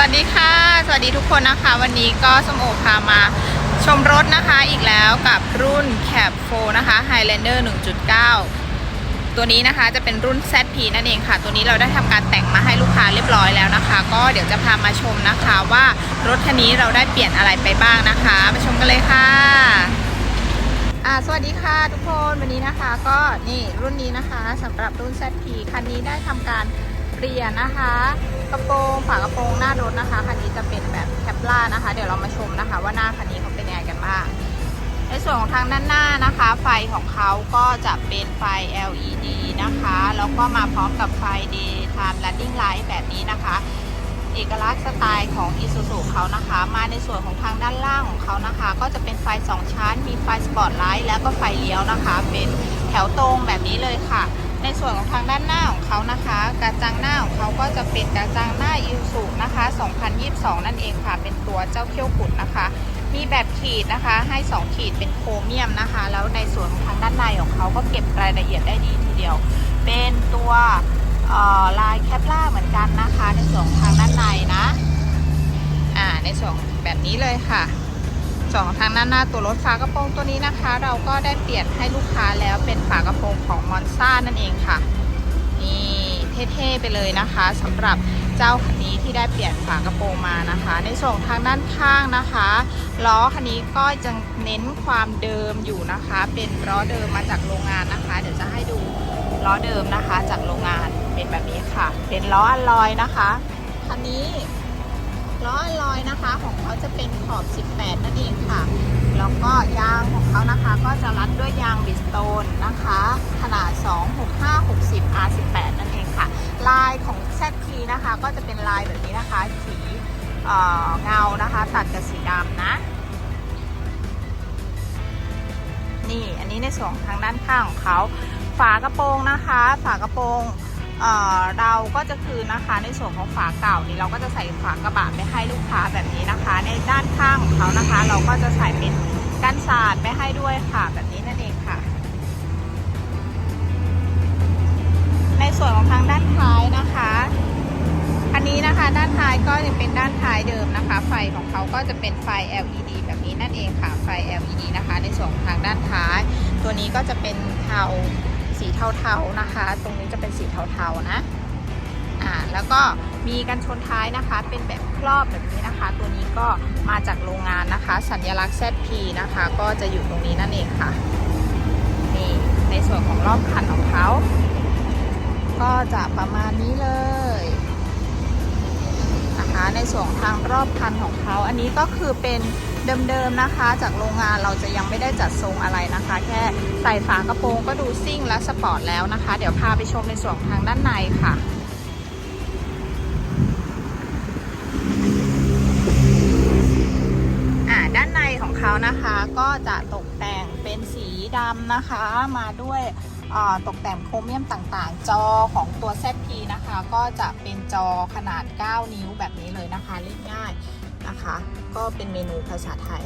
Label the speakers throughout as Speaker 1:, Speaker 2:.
Speaker 1: สวัสดีค่ะ สวัสดีทุกคนนะคะ วันนี้ก็สมโอพามาชมรถนะคะอีกแล้วกับรุ่น Cab 4นะคะ Highlander 1.9 ตัวนี้นะคะจะเป็นรุ่น ZP นั่นเองค่ะ ตัวนี้เราได้ทำการแต่งมาให้ลูกค้าเรียบร้อยแล้วนะคะ ก็เดี๋ยวจะพามาชมนะคะว่ารถคันนี้เราได้เปลี่ยนอะไรไปบ้างนะคะไปชมกันเลยค่ะอ่าสวัสดีค่ะทุกคนวันนี้นะคะ ก็นี่รุ่นนี้นะคะสำหรับรุ่น ZP คันนี้ได้ทำการ เปลี่ยนนะคะ กระโปรงฝากระโปรงหน้ารถนะคะคันนี้จะเป็นแบบแคปล่านะคะ เดี๋ยวเรามาชมนะคะ ว่าหน้าคันนี้เขาเป็นยังไงกันบ้างในส่วนของทางด้านหน้านะคะ ไฟของเขาก็จะเป็นไฟ LED นะคะแล้วก็มาพร้อมกับไฟ daytime running light แบบนี้นะคะเอกลักษณ์สไตล์ของ Isuzu เขานะคะ มาในส่วนของทางด้านล่างของเขานะคะ ก็จะเป็นไฟ 2 ชั้น มีไฟสปอตไลท์แล้วก็ไฟเลี้ยวนะคะ เป็นแถวตรงแบบนี้เลยค่ะ ในส่วนของทางด้านหน้าของเขานะคะ กระจังหน้าของเขาก็จะเป็นกระจังหน้า Isuzu นะคะ 2022 นั่นเองค่ะ เป็นตัวเจ้าเขี้ยวกุดนะคะ มีแบบขีดนะคะ ให้ 2 ขีดเป็นโครเมียมนะคะ แล้วในส่วนของทางด้านในของเขาก็เก็บรายละเอียดได้ดีทีเดียว เป็นตัวลายแคปล่าเหมือนกันนะคะ ในส่วนของทางด้านในนะ อ่า ในส่วนแบบนี้เลยค่ะ สองทางด้านหน้าตัวรถฝากระโปรงตัวนี้นะคะ เราก็ได้เปลี่ยนให้ลูกค้าแล้วเป็นฝากระโปรงของมอนซ่านั่นเองค่ะนี่เท่ๆไปเลยนะคะสำหรับเจ้าคันนี้ที่ได้เปลี่ยนฝากระโปรงมานะคะ ในส่วนของทางด้านข้างนะคะล้อคันนี้ก็จะเน้นความเดิมอยู่นะคะ เป็นล้อเดิมมาจากโรงงานนะคะ เดี๋ยวจะให้ดูล้อเดิมนะคะจากโรงงานเป็นแบบนี้ค่ะ เป็นล้ออลลอยนะคะคันนี้ ล้ออลอยนะคะ ของเขาจะเป็นขอบ 18 นั่นเองค่ะ แล้วก็ยางของเขานะคะก็จะรัดด้วยยางบิสโตนนะคะ ขนาด 265 60 R18 นั่นเองค่ะ ลายของ ZP นะคะก็จะเป็นลายแบบนี้นะคะสีเงานะคะ ตัดกับสีดำนะนี่อันนี้ในส่วนทางด้านข้างของเขา ฝากระโปรงนะคะ ฝากระโปรง เราก็จะคืนนะคะในส่วนของฝาเก่านี่เราก็จะใส่ฝากระบะไปให้ลูกค้าแบบนี้นะคะ ในด้านข้างของเขานะคะ เราก็จะใส่เป็นกันสาดไปให้ด้วยค่ะแบบนี้นั่นเองค่ะ ในส่วนของทางด้านท้ายนะคะ อันนี้นะคะด้านท้ายก็จะเป็นด้านท้ายเดิมนะคะ ไฟของเขาก็จะเป็นไฟ LED แบบนี้นั่นเองค่ะไฟ LED นะคะ ในส่วนของทางด้านท้าย ตัวนี้ก็จะเป็นเทา สีเทาๆนะคะ ตรงนี้จะเป็นสีเทาๆนะอ่าแล้วก็มีกันชนท้ายนะคะ เป็นแบบครอบแบบนี้นะคะ ตัวนี้ก็มาจากโรงงานนะคะ สัญลักษณ์ ZP นะคะ ก็จะอยู่ตรงนี้นั่นเองค่ะนี่ในส่วนของรอบคันของเขาก็จะประมาณนี้เลยนะคะ ในส่วนทางรอบคันของเขาอันนี้ก็คือเป็น เดิมๆนะคะ จากโรงงานเราจะยังไม่ได้จัดทรงอะไรนะคะ แค่ใส่ฝากระโปรงก็ดูซิ่งและสปอร์ตแล้วนะคะ เดี๋ยวพาไปชมในส่วนทางด้านในค่ะอ่าด้านในของเขานะคะก็จะตกแต่งเป็นสีดำนะคะ มาด้วยตกแต่งโครเมียมต่างๆ จอของตัว ZP นะคะ ก็จะเป็นจอขนาด 9 นิ้วแบบนี้เลยนะคะเล่นง่าย นะคะ ก็เป็นเมนูภาษาไทย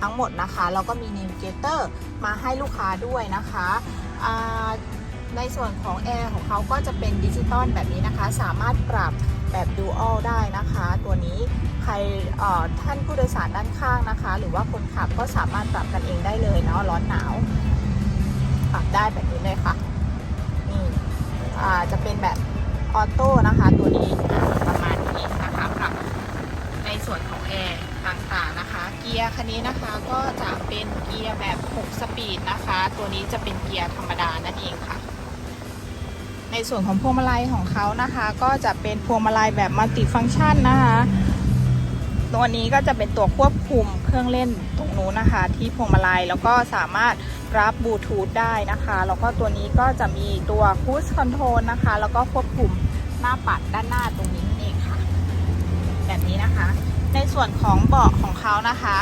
Speaker 1: ทั้งหมดนะคะแล้วก็มีนิวเกเตอร์มาให้ลูกค้าด้วยนะคะในส่วนของแอร์ของเขาก็จะเป็นดิจิตอลแบบนี้นะคะ สามารถปรับแบบดูอัลได้นะคะ ตัวนี้ใครท่านผู้โดยสารด้านข้างนะคะ หรือว่าคนขับก็สามารถปรับกันเองได้เลยเนาะร้อนหนาวปรับได้แบบนี้เลยค่ะนี่จะเป็นแบบออโต้นะคะตัวนี้ประมาณนี้นะคะปรับ ในส่วนของแอร์ต่างๆนะคะ เกียร์ คันนี้นะคะก็จะเป็นเกียร์แบบ 6 สปีดนะคะ ตัวนี้จะเป็นเกียร์ธรรมดานั่นเองค่ะ ในส่วนของพวงมาลัยของเขานะคะ ก็จะเป็นพวงมาลัยแบบมัลติฟังก์ชันนะคะ ตัวนี้ก็จะเป็นตัวควบคุมเครื่องเล่นตรงนู้นนะคะ ที่พวงมาลัยแล้วก็สามารถรับบลูทูธได้นะคะแล้วก็ตัวนี้ก็จะมีตัวคูสคอนโทรลนะคะ แล้วก็ควบคุมหน้าปัดด้านหน้าตรงนี้นั่นเองค่ะ แบบนี้นะคะในส่วนของเบาะของเขานะคะ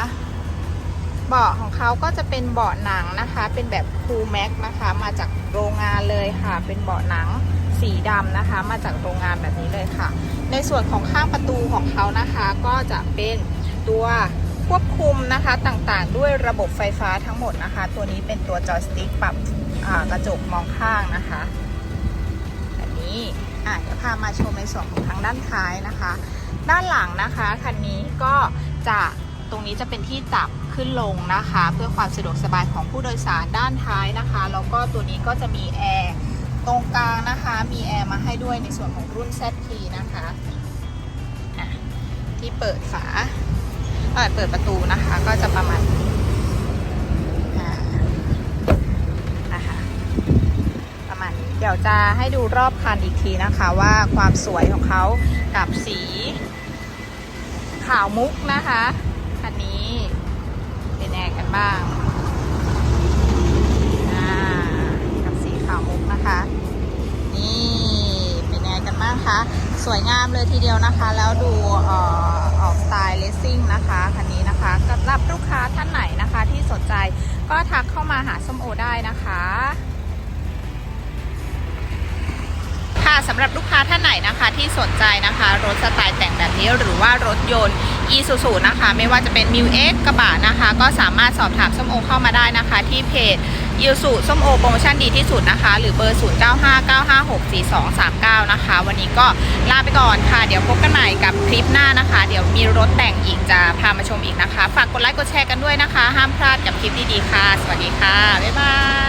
Speaker 1: เบาะของเขาก็จะเป็นเบาะหนังนะคะ เป็นแบบคูแม็กนะคะ มาจากโรงงานเลยค่ะ เป็นเบาะหนังสีดำนะคะ มาจากโรงงานแบบนี้เลยค่ะ ในส่วนของข้างประตูของเขานะคะ ก็จะเป็นตัวควบคุมนะคะต่างๆ ด้วยระบบไฟฟ้าทั้งหมดนะคะ ตัวนี้เป็นตัวจอยสติ๊กปรับกระจกมองข้างนะคะแบบนี้อะเดี๋ยวพามาชมในส่วนของทางด้านท้ายนะคะ ด้านหลังนะคะคันนี้ก็จะ ตรงนี้จะเป็นที่จับขึ้นลงนะคะ เพื่อความสะดวกสบายของผู้โดยสารด้านท้ายนะคะ แล้วก็ตัวนี้ก็จะมีแอร์ตรงกลางนะคะ มีแอร์มาให้ด้วยในส่วนของรุ่น ZP นะคะะที่เปิดฝาเอ่อเปิดประตูนะคะ ก็จะประมาณนี้นะคะประมาณนี้เดี๋ยวจะให้ดูรอบคันอีกทีนะคะว่าความสวยของเขากับสีขาวมุกนะคะ คันนี้ เป็นยังไงกันบ้างกับสีขาวมุกนะคะ นี่เป็นยังไงกันบ้างคะสวยงามเลยทีเดียวนะคะ แล้วดูออออกสไตล์เลสซิ่งนะคะคันนี้นะคะสำหรับลูกค้าท่านไหนนะคะที่สนใจก็ทักเข้ามาหาส้มโอได้นะคะ สำหรับลูกค้าท่านไหนนะคะที่สนใจนะคะรถสไตล์แต่งแบบนี้หรือว่ารถยนต์ e s u s u นะคะ ไม่ว่าจะเป็น m ิวเอ็กกระบะนะคะ ก็สามารถสอบถามส้มโอเข้ามาได้นะคะ ที่เพจ e s u ส้มโอโปรโมชั่นดีที่สุดนะคะ หรือเบอร์ 0959564239 นะคะ วันนี้ก็ลาไปก่อนค่ะ เดี๋ยวพบกันใหม่กับคลิปหน้านะคะ เดี๋ยวมีรถแต่งอีกจะพามาชมอีกนะคะ ฝากกดไลค์กดแชร์กันด้วยนะคะ ห้ามพลาดกับคลิปดีๆค่ะ สวัสดีค่ะ บ๊ายบาย